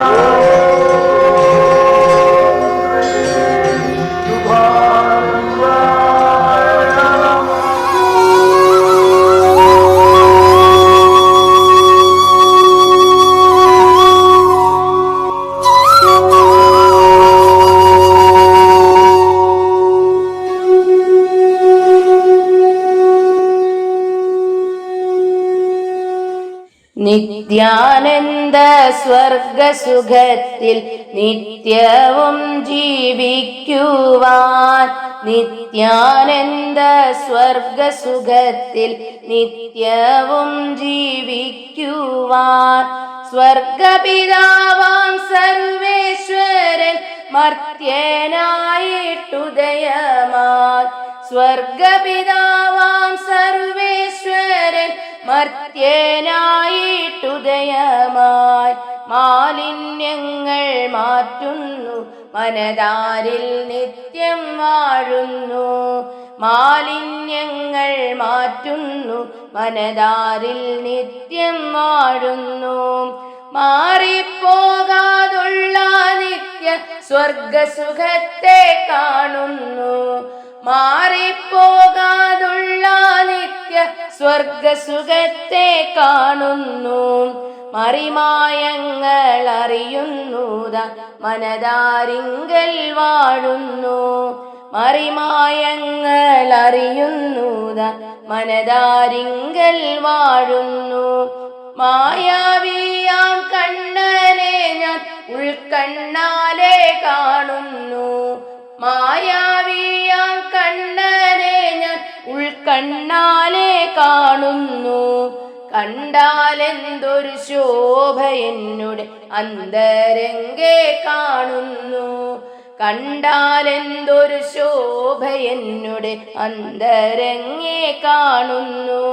Oh! Nityananda സ്വർഗസുഖത്തിൽ നിത്യവും ജീവിക്കുവാൻ. നിത്യാനന്ദ സ്വർഗസുഖത്തിൽ നിത്യവും ജീവിക്കുവാൻ. സ്വർഗപിതാവാം സർവേശ്വരൻ മർത്യനായിട്ടുദയമാൻ സ്വർഗപിതാവാം സർവേശ്വരൻ മർത്യനായിട്ടുദയമായി മാലിന്യങ്ങൾ മാറ്റുന്നു മനതാരിൽ നിത്യം വാഴുന്നു. മാലിന്യങ്ങൾ മാറ്റുന്നു മനതാരിൽ നിത്യം വാഴുന്നു. മാറിപ്പോകാതുള്ള നിത്യ സ്വർഗസുഖത്തെ കാണുന്നു. മാറിപ്പോകാതുള്ള നിത്യ സ്വർഗസുഖത്തെ കാണുന്നു. മറിമായങ്ങൾ അറിയുന്നൂത മനതാരിങ്കൽ വാഴുന്നു. മറിമായങ്ങൾ അറിയുന്നൂത മനതാരിങ്കൽ വാഴുന്നു. മായാവിയാം കണ്ണനെ ഞാൻ ഉൾക്കണ്ണാലെ കാണുന്നു. മായാവിയാം കണ്ണനെ ഞാൻ ഉൾക്കണ്ണാലെ കാണുന്നു. കണ്ടാലെന്തൊരു ശോഭ എന്നുടെ അന്തരംഗെ കാണുന്നു. കണ്ടാലെന്തൊരു ശോഭ എന്നുടെ അന്തരംഗെ കാണുന്നു.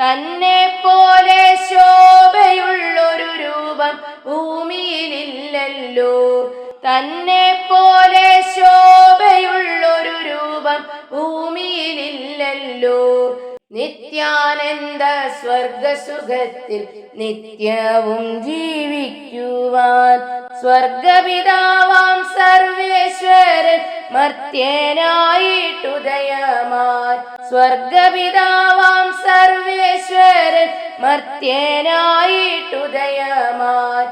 തന്നെ പോലെ ശോഭയുള്ളൊരു രൂപം ഭൂമിയിലില്ലല്ലോ. തന്നെ പോലെ ശോഭയുള്ളൊരു രൂപം ഭൂമിയിലില്ലല്ലോ. നിത്യാനന്ദ സ്വർഗസുഖത്തിൽ നിത്യവും ജീവിക്കുവാൻ സ്വർഗപിതാവാം സർവേശ്വരൻ മർത്യനായിട്ടുദയമാൻ സ്വർഗപിതാവാം സർവേശ്വരൻ മർത്യനായിട്ടുദയമാൻ